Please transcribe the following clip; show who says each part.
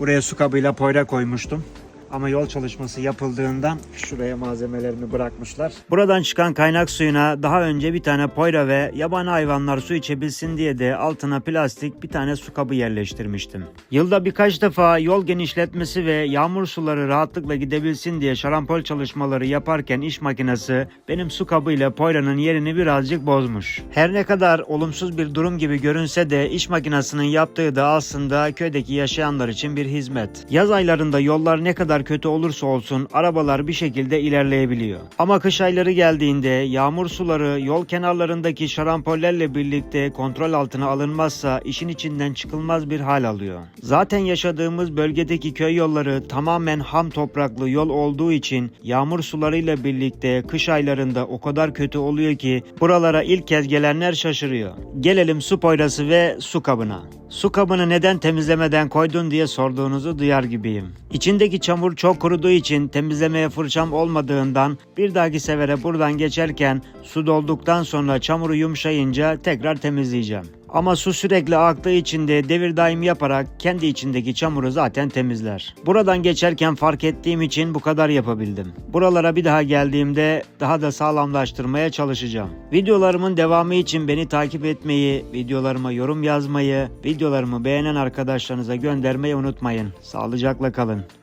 Speaker 1: Buraya su kabıyla poyra koymuştum. Ama yol çalışması yapıldığında şuraya malzemelerini bırakmışlar. Buradan çıkan kaynak suyuna daha önce bir tane poyra ve yabani hayvanlar su içebilsin diye de altına plastik bir tane su kabı yerleştirmiştim. Yılda birkaç defa yol genişletmesi ve yağmur suları rahatlıkla gidebilsin diye şarampol çalışmaları yaparken iş makinesi benim su kabıyla poyranın yerini birazcık bozmuş. Her ne kadar olumsuz bir durum gibi görünse de iş makinesinin yaptığı da aslında köydeki yaşayanlar için bir hizmet. Yaz aylarında yollar ne kadar kötü olursa olsun arabalar bir şekilde ilerleyebiliyor. Ama kış ayları geldiğinde yağmur suları yol kenarlarındaki şarampollerle birlikte kontrol altına alınmazsa işin içinden çıkılmaz bir hal alıyor. Zaten yaşadığımız bölgedeki köy yolları tamamen ham topraklı yol olduğu için yağmur sularıyla birlikte kış aylarında o kadar kötü oluyor ki buralara ilk kez gelenler şaşırıyor. Gelelim su poyrası ve su kabına. Su kabını neden temizlemeden koydun diye sorduğunuzu duyar gibiyim. İçindeki çamur çok kuruduğu için temizlemeye fırçam olmadığından bir dahaki sefere buradan geçerken su dolduktan sonra çamuru yumuşayınca tekrar temizleyeceğim. Ama su sürekli aktığı için de devir daim yaparak kendi içindeki çamuru zaten temizler. Buradan geçerken fark ettiğim için bu kadar yapabildim. Buralara bir daha geldiğimde daha da sağlamlaştırmaya çalışacağım. Videolarımın devamı için beni takip etmeyi, videolarıma yorum yazmayı, videolarımı beğenen arkadaşlarınıza göndermeyi unutmayın. Sağlıcakla kalın.